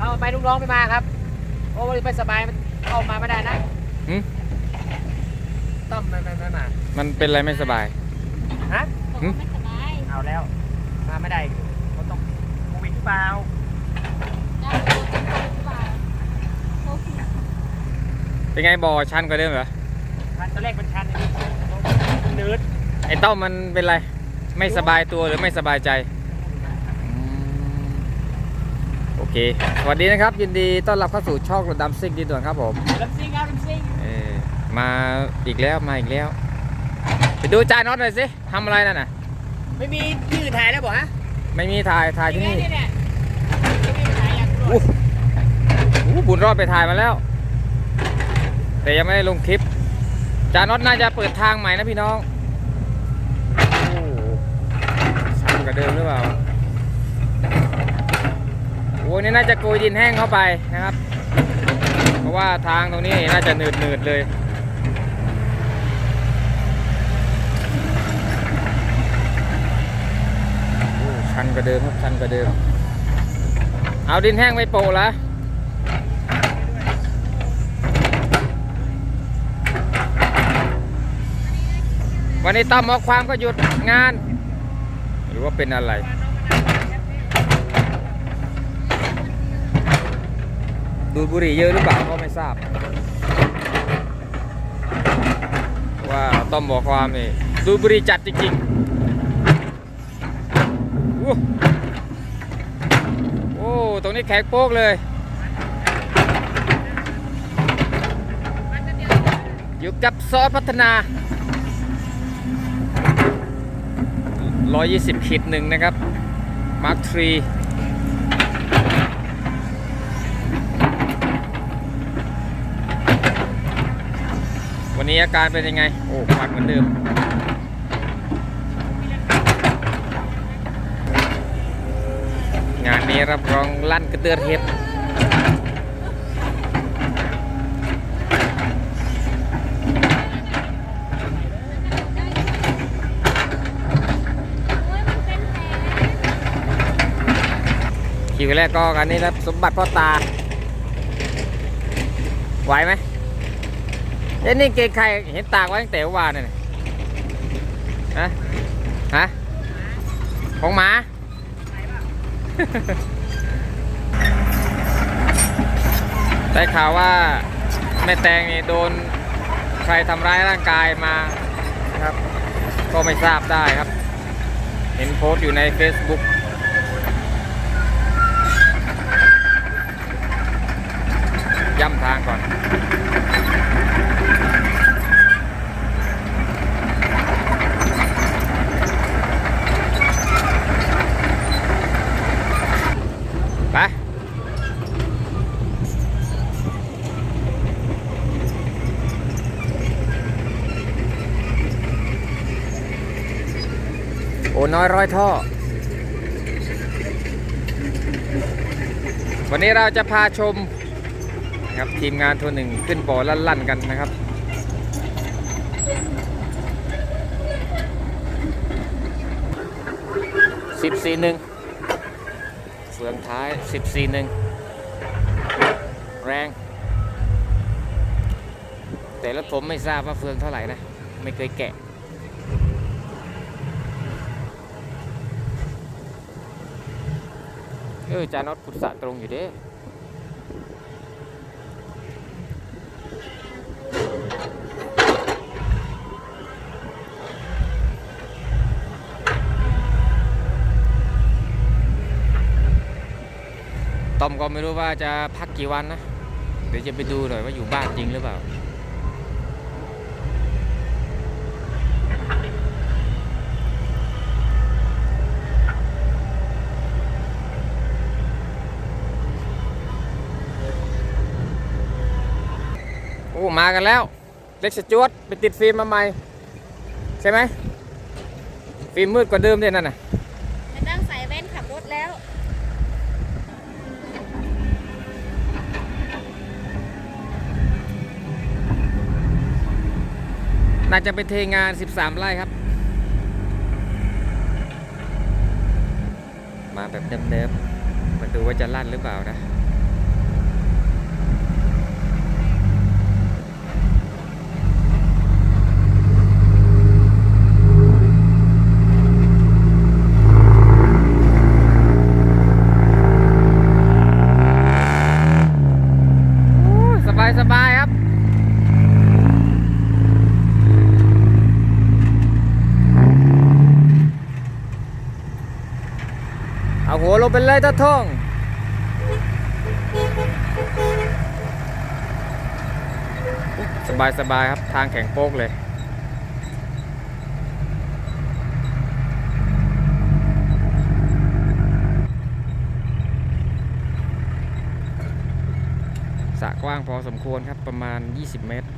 เอาไปลูกน้องไม่มาครับ โอ้ยไปสบายมันเข้ามาไม่ได้นะหึต้อมไม่ไม่ไม่มามันเป็นอะไรไม่สบาย ฮะบอกว่าไม่สบายเอาแล้ว มาไม่ได้เขาต้องโควิดหรือเปล่าเจ้าตัวเป็นคนหรือเปล่าโอ้โหเป็นไงบ่อชันกว่าเดิมเหรอ ชันตอนแรกเป็นชันเนืดไอ้เต้ามันเป็นไร ไม่สบายตัวหรือไม่สบายใจอืมโอ เค สวัสดีนะครับ ยินดีต้อนรับเข้าสู่ช่องรถดำซิ่งดีด่วนครับผมลำซิงเอาลำซิงเออมาอีกแล้วมาอีกแล้ว ไปดูจานน็อตหน่อยสิทำอะไรนั่นน่ะ ไม่มีที่อื่นถ่ายแล้วบอกฮะไม่มีถ่ายถ่ายที่นี่เนี่ยเนี่ยไม่มีถ่ายอย่างอู้อู้บุญรอดไปถ่ายมาแล้ว แต่ยังไม่ได้ลงคลิป จานน็อตน่าจะเปิดทางใหม่นะพี่น้องโอ้โหชันกว่าเดิมหรือเปล่าโอ้ นี่น่าจะโกยดินแห้งเข้าไปนะครับ เพราะว่าทางตรงนี้น่าจะหนืดหนืดๆเลยชันกว่าเดิมครับชันกว่าเดิม เอาดินแห้งไปโปะละวันนี้ตามหมอความก็หยุดงาน หรือว่าเป็นอะไร ดูดบุหรี่เยอะหรือเปล่าก็ไม่ทราบ ว่าต้อมบอกความนี่ดูดบุหรี่จัดจริงๆอู้โอ้ ตรงนี้แขกโป๊กเลย อยู่กับซอสพัฒนา 120ขีดหนึ่งนะครับมาร์คทรี วันนี้อาการเป็นยังไง โอ้ควันเหมือนเดิม งานนี้รับรองลั่นกระเตือเห็บโอ้ยมันเป็นแผลคิวแรกก็กันนี้ครับสมบัติพ่อตา ไหวไหม เอ้นี่เกงใครเห็นตากไว้ตั้งแต่เมื่อวานเนี่ยฮะฮะของหมาได้ข่าวว่าแม่แตงนี่โดนใครทำร้ายร่างกายมาครับ ก็ไม่ทราบได้ครับ เห็นโพสต์อยู่ใน Facebook ย่ำทางก่อน โอ้น้อยร้อยท่อ วันนี้เราจะพาชมนะครับทีมงานทัวร์หนึ่งขึ้นบ่อลั่นๆกันนะครับสิบสี่หนึ่งเฟืองท้ายสิบสี่หนึ่งแรง แต่รถผมไม่ทราบว่าเฟืองเท่าไหร่นะ ไม่เคยแกะ เออจานอตพุทธะตรงอยู่เด้ต้อมก็ไม่รู้ว่าจะพักกี่วันนะ เดี๋ยวจะไปดูหน่อยว่าอยู่บ้านจริงหรือเปล่า มากันแล้ว เล็กสจวตไปติดฟิล์มมาใหม่ ใช่ไหมฟิล์มมืดกว่าเดิมเนี่ยนั่นน่ะไม่ต้องใส่แว่นขับรถแล้ว น่าจะไปเทงาน 13 ไร่ครับ มาแบบเดิมๆมาดูว่าจะลั่นหรือเปล่านะ ไปเลยตาท่อง สบายสบายครับทางแข็งโป๊กเลย สะกว้างพอสมควรครับประมาณ 20 เมตร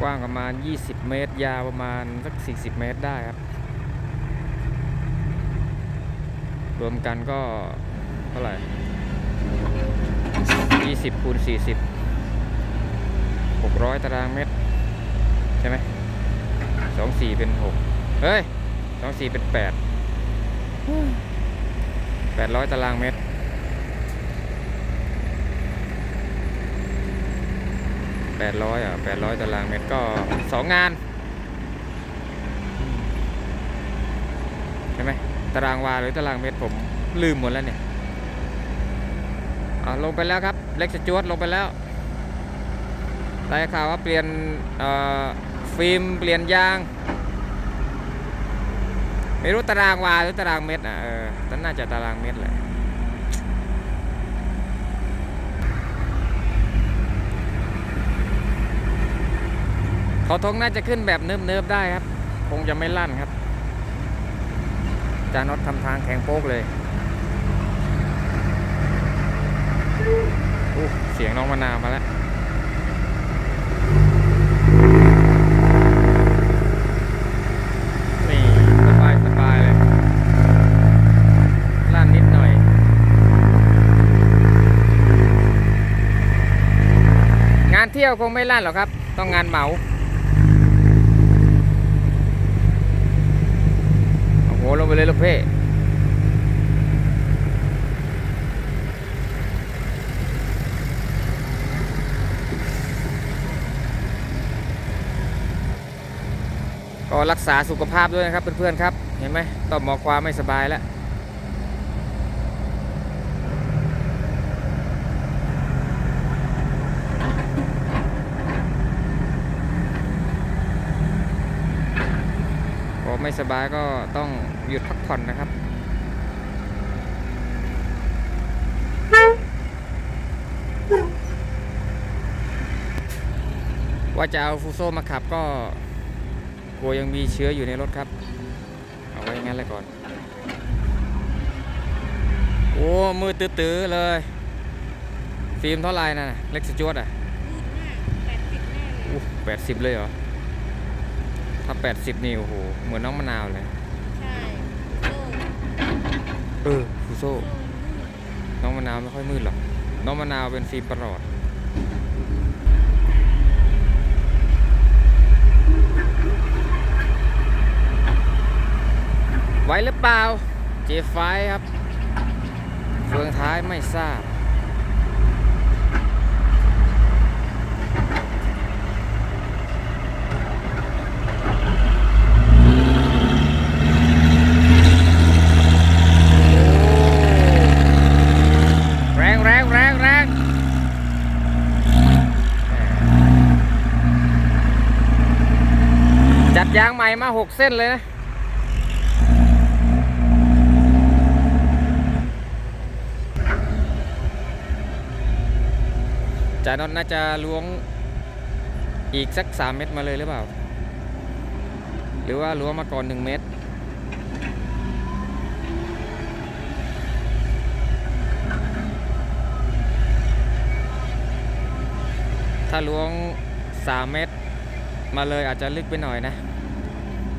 กว้างประมาณ 20 เมตร ยาวประมาณสัก 40 เมตรได้ครับ รวมกันก็เท่าไหร่ 20คูณ40 600 ตารางเมตร ใช่ไหม24 เป็น 6 เฮ้ย 24 เป็น 8 800 ตารางเมตร 800 อะ 800 ตารางเมตรก็ 2 งาน ใช่ไหม ตารางวาหรือตารางเมตรผมลืมหมดแล้วเนี่ยอ่าลงไปแล้วครับเล็กสจวตลงไปแล้วได้ข่าวว่าเปลี่ยนเอ่อฟิล์มเปลี่ยนยาง ไม่รู้ตารางวาหรือตารางเมตรอะเออน่าจะตารางเมตรแหละเขาทงน่าจะขึ้นแบบเนิบๆได้ครับ คงจะไม่ลั่นครับ จานน็อตทำทางแข็งโป๊กเลยอู้เสียงน้องมะนาวมาแล้วนี่สบายสบายเลยลั่นนิดหน่อยงานเที่ยวคงไม่ลั่นหรอกครับ ต้องงานเหมา โอ้โหลงไปเลยลูกเพ่ก็รักษาสุขภาพด้วยนะครับเพื่อนๆครับ เห็นไหมต่อหมอความไม่สบายแล้ว ไม่สบายก็ต้องหยุดพักผ่อนนะครับ ว่าจะเอาฟูโซมาขับก็กลัวยังมีเชื้ออยู่ในรถครับ เอาไว้อย่างนั้นเลยก่อน โอ้มือตื้อๆเลย ฟิล์มเท่าไหร่นะเล็กสจวดอะแปดสิบแน่เลยอู้แปดสิบเลยเหรอ ถ้าแปดสิบนี่ โอ้โห เหมือนน้องมะนาวเลย ใช่โซ่เออฟูโซน้องมะนาวไม่ค่อยมืดหรอก น้องมะนาวเป็นฟิล์มประหลอด ไว้หรือเปล่า เจไฟครับเฟืองท้ายไม่ทราบ แรงแรงแรงแรงจัดยางใหม่มาห กเส้นเลยนะ จานนน่าจะล้วงอีกสัก 3 เม็ดมาเลยหรือเปล่า หรือว่าล้วงมาก่อน 1 เม็ดถ้าล้วง 3 เม็ดมาเลยอาจจะลึกไปหน่อยนะ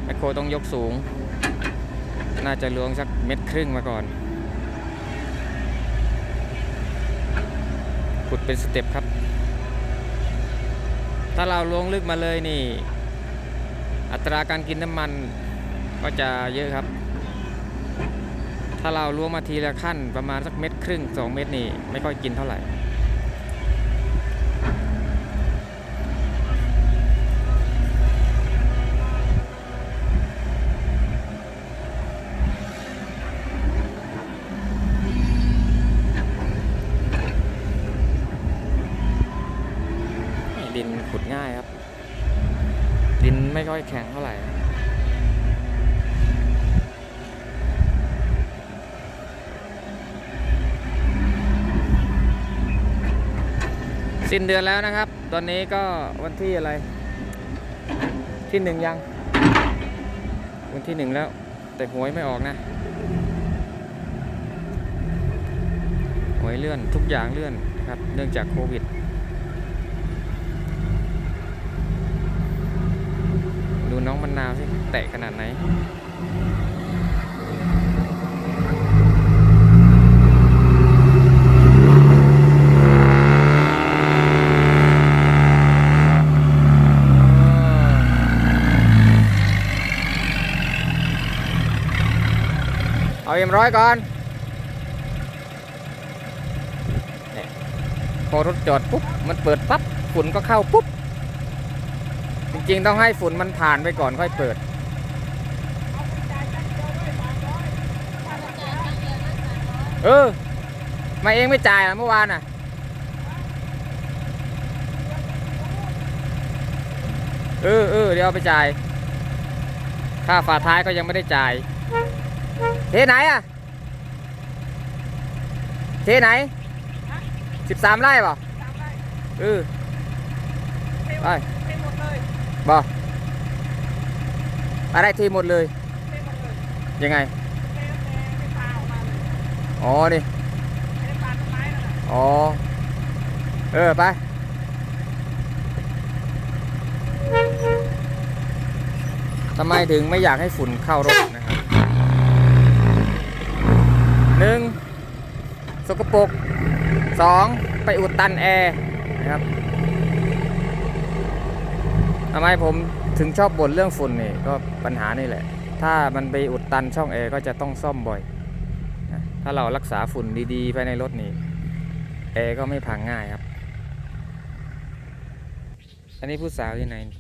แมคโครต้องยกสูง น่าจะล้วงสักเม็ดครึ่งมาก่อน ขุดเป็นสเต็ปครับ ถ้าเราล้วงลึกมาเลยนี่ อัตราการกินน้ำมันก็จะเยอะครับ ถ้าเราล้วงมาทีละขั้นประมาณสักเม็ดครึ่งสองเม็ดนี่ไม่ค่อยกินเท่าไหร่ ดินขุดง่ายครับ ดินไม่ค่อยแข็งเท่าไหร่สิ้นเดือนแล้วนะครับ ตอนนี้ก็วันที่อะไร ที่หนึ่งยัง วันที่หนึ่งแล้ว แต่หวยไม่ออกนะ หวยเลื่อนทุกอย่างเลื่อนครับ เนื่องจากโควิด น้องมะนนาวสิแตะขนาดไหนเอาเอ็มร้อยก่อนเนี่ยพอรถจอดปุ๊บ มันเปิดปั๊บฝุ่นก็เข้าปุ๊บ จริงๆ ต้องให้ฝุ่นมันผ่านไปก่อนค่อยเปิด เออ มาเองไม่จ่ายอะเมื่อวานอะ เออเออเดี๋ยวเอาไปจ่าย ค่าฝาท้ายก็ยังไม่ได้จ่าย เทไหนอะ เทไหนสิบสามไร่เปล่าเออไป บอกอะไรเทหมดเลย ยังไง อ๋อ นี่ อ๋อ เออ ไปทำไมถึงไม่อยากให้ฝุ่นเข้ารถนะครับหนึ่งสกปรกสองไปอุดตันแอร์นะครับ ทำไมผมถึงชอบบ่นเรื่องฝุ่นนี่ก็ปัญหานี่แหละ ถ้ามันไปอุดตันช่องแอร์ก็จะต้องซ่อมบ่อยนะถ้าเรารักษาฝุ่นดีๆภายในรถนี่แอร์ก็ไม่พังง่ายครับ อันนี้ผู้สาวที่ไหนนี่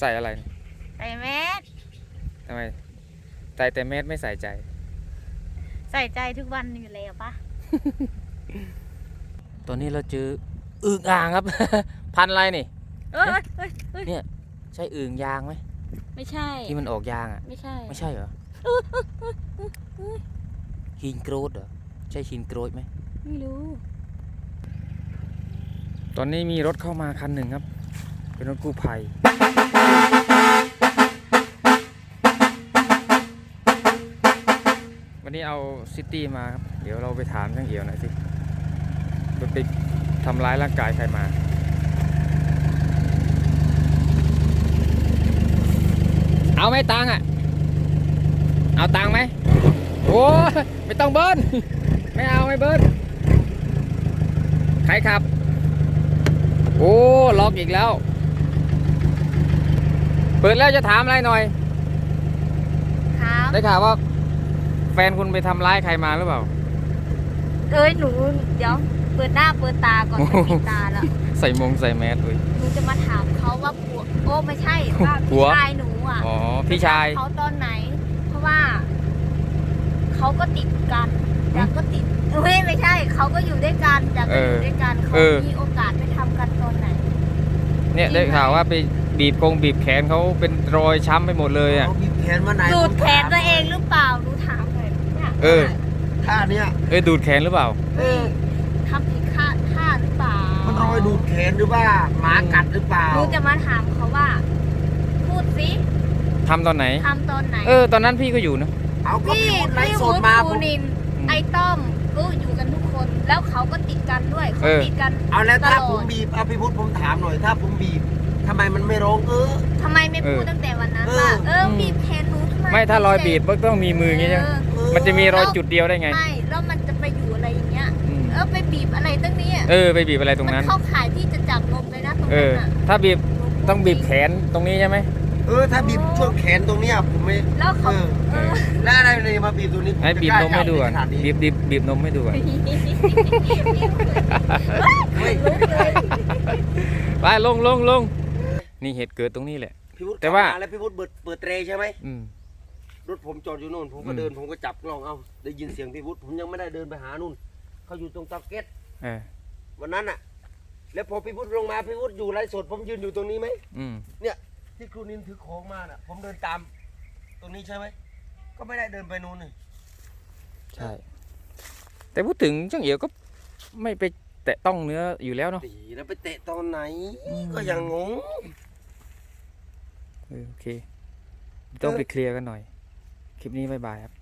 ใส่อะไรนี่ใส่แมสทำไมใส่แต่เม็ดไม่ใส่ใจ ใส่ใจทุกวันอยู่แล้วปะตอนนี้เราเจออึ่งอ่างครับ พันธุ์อะไรนี่ เอ้ยเอ้ยเอ้ยเนี่ย ใช่อึ่งยางไหมไม่ใช่ ที่มันออกยางอะ ไม่ใช่ไม่ใช่เหรอฮินโกรดเหรอ ใช่ฮินโกรดไหมไม่รู้ ตอนนี้มีรถเข้ามาคันหนึ่งครับ เป็นรถกู้ภัยวันนี้เอาซิตี้มาครับ เดี๋ยวเราไปถามช่างเอี่ยวหน่อยสิมันไปทำร้ายร่างกายใครมา เอาไหมตังค์อะ เอาตังค์ไหมโอ้ยไม่ต้องเบิ้ลไม่เอาไม่เบิ้ลใครขับ โอ้ล็อกอีกแล้ว เปิดแล้วจะถามอะไรหน่อยถามได้ข่าวว่า แฟนคุณไปทำร้ายใครมาหรือเปล่า เอ้ยหนูเดี๋ยว เปิดหน้าเปิดตาก่อนจะปิดตาแล้ว ใส่มงใส่แมสเลยหนูจะมาถามเขาว่าผัวโอ้ไม่ใช่ว่าผัพี่วชายหนู อะอ๋อพี่ชาย เขาตอนไหน เพราะว่าเขาก็ติดกันจากก็ติดเฮ้ยไม่ใช่ เขาก็อยู่ด้วยกันจากก็อยู่ด้วยกันเขาเออ มีโอกาสไปทำกันตอนไหน เนี่ยจริงไหมได้ข่าวว่าไปบีบกงบีบแขนเขาเป็นรอยช้ำไปหมดเลยอะ เขาบีบแขนมาไหนดูดผมแขนถามตัวเองหรือเปล่าหนูถามหน่อยเนี่ยเออ ท่าเนี้ยเอ้ยดูดแขนหรือเปล่า เออทำผิดค่าท่าหรือเปล่ามันรอยดูดแขนหรือว่าหมากัดหรือเปล่าหนูจะมาถามเขาว่า พูดสิ ทำตอนไหน ทำตอนไหน เออ ตอนนั้นพี่ก็อยู่นะ เอาก็พี่พี่วุฒิไลพี่ฟ์สวุดฒิมาผภูมนิน อืมไอ้ต้อมก็อยู่กันทุกคน แล้วเขาก็ติดกันด้วยเขาเออ ติดกันเอาแล้วถ้าตลอดผมบีบเอาพี่พุทธผมถามหน่อย ถ้าผมบีบทำไมมันไม่ร้องเออ ทำไมไม่พูดเออตั้งแต่วันนั้นเออ ว่าเอออืมบีบแขนหนูทำไมไม่ถ้ารอยบีบก็ต้องมีมืออย่างงี้ใช่ไหมเออเออมันจะมีรอยจุดเดียวได้ไงไม่แล้วมันจะไปอยู่อะไรอย่างเงี้ยอืมเออไปบีบอะไรตั้งนี้เออ ไปบีบอะไรตรงนั้นมันเข้าข่ายที่จะจับนมเลยนะตรงเอนั้อนอะถ้าบีบหนูพูดต้องบีบจริแขนตรงนี้ใช่ไหม เออถ้าบีบช่วงแขนตรงเนี้ยผมไม่แล้วเขาเออเออแล้วอะไรเลยมาบีบตรงนี้ผให้จะบีบกล้านมให้ดูก่อนจับขนานี้บีบบีบบีบนมให้ดูก่อนเฮ้ยไปลงลงลงนี่เหตุเกิดตรงนี้แหละ พี่พุทธแต่ว่าขับมแล้วพี่พุทธเปิดเปิดเตรใช่ไหมอืมรถผมจอดอยู่นู่นผมก็อืมเดินผมก็จับกล้องเอาได้ยินเสียงพี่พุทธผมยังไม่ได้เดินไปหานู่นเขาอยู่ตรงเตาเก็ตเออวันนั้นอะ แล้วพอพี่พุทธลงมาพี่พุทธอยู่ไรสดผมยืนอยู่ตรงนี้ไหมอืม ที่ครูนินถือของมาน่ะ ผมเดินตาม ตรงนี้ใช่ไหม ก็ไม่ได้เดินไปนู่นนี่ใช่ แต่พูดถึงช่างเอี่ยวก็ไม่ไปแตะต้องเนื้ออยู่แล้วเนาะตีแล้วไปเตะตอนไหนอืมก็ยังงง เออโอเค ต้องไปเคลียร์กันหน่อย คลิปนี้บายบายครับ